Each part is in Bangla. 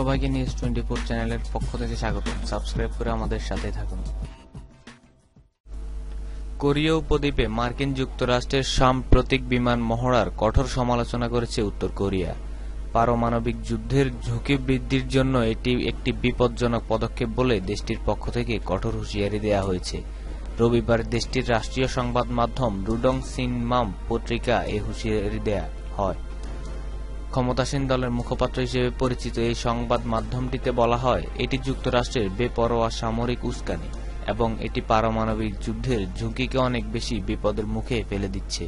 সবাইকে নিউজ টোয়েন্টি ফোর চ্যানেলের পক্ষ থেকে স্বাগত। সাবস্ক্রাইব করে আমাদের সাথে থাকুন। কোরীয় উপদ্বীপে মার্কিন যুক্তরাষ্ট্রের সাম্প্রতিক বিমান মহড়ার কঠোর সমালোচনা করেছে উত্তর কোরিয়া। পারমাণবিক যুদ্ধের ঝুঁকি বৃদ্ধির জন্য এটি একটি বিপজ্জনক পদক্ষেপ বলে দেশটির পক্ষ থেকে কঠোর হুঁশিয়ারি দেওয়া হয়েছে। রবিবার দেশটির রাষ্ট্রীয় সংবাদ মাধ্যম রুডং সিনমাম পত্রিকা এ হুঁশিয়ারি দেয়া হয়। ক্ষমতাসীন দলের মুখপাত্র হিসেবে পরিচিত এই সংবাদ মাধ্যমটিতে বলা হয়, এটি যুক্তরাষ্ট্রের বেপরোয়া সামরিক উস্কানি এবং এটি পারমাণবিক যুদ্ধের ঝুঁকিকে অনেক বেশি বিপদের মুখে ফেলে দিচ্ছে।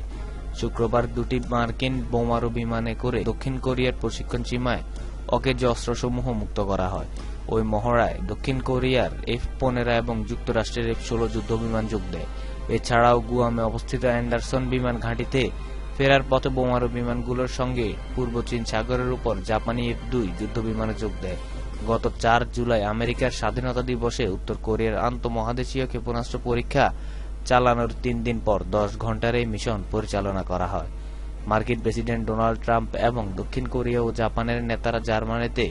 শুক্রবার দুটি মার্কিন বোমারু বিমানে করে দক্ষিণ কোরিয়ার প্রশিক্ষণ সীমায় অকেজ অস্ত্রসমূহ মুক্ত করা হয়। ওই মহড়ায় দক্ষিণ কোরিয়ার এফ পনেরো এবং যুক্তরাষ্ট্রের এফ ষোলো যুদ্ধ বিমান যোগ দেয়। এছাড়াও গুয়ামে অবস্থিত অ্যান্ডারসন বিমান ঘাঁটিতে ফেরার পথে বোমারু বিমানগুলোর সঙ্গে পূর্ব চীন সাগরের উপর জাপানি এফ দুই যুদ্ধ বিমানে যোগ দেয়। গত চার জুলাই আমেরিকার স্বাধীনতা দিবসে উত্তর কোরিয়ার আন্তঃমহাদেশীয় ক্ষেপণাস্ত্র পরীক্ষা চালানোর তিন দিন পর দশ ঘণ্টার এই মিশন পরিচালনা করা হয়। মার্কিন প্রেসিডেন্ট ডোনাল্ড ট্রাম্প এবং দক্ষিণ কোরিয়া ও জাপানের নেতারা জার্মানিতে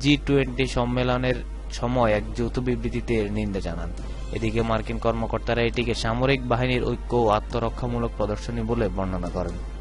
জি টোয়েন্টি সম্মেলনের সময় এক যৌথ বিবৃতিতে নিন্দা জানান। এদিকে মার্কিন কর্মকর্তারা এটিকে সামরিক বাহিনীর ঐক্য ও আত্মরক্ষামূলক প্রদর্শনী বলে বর্ণনা করেন।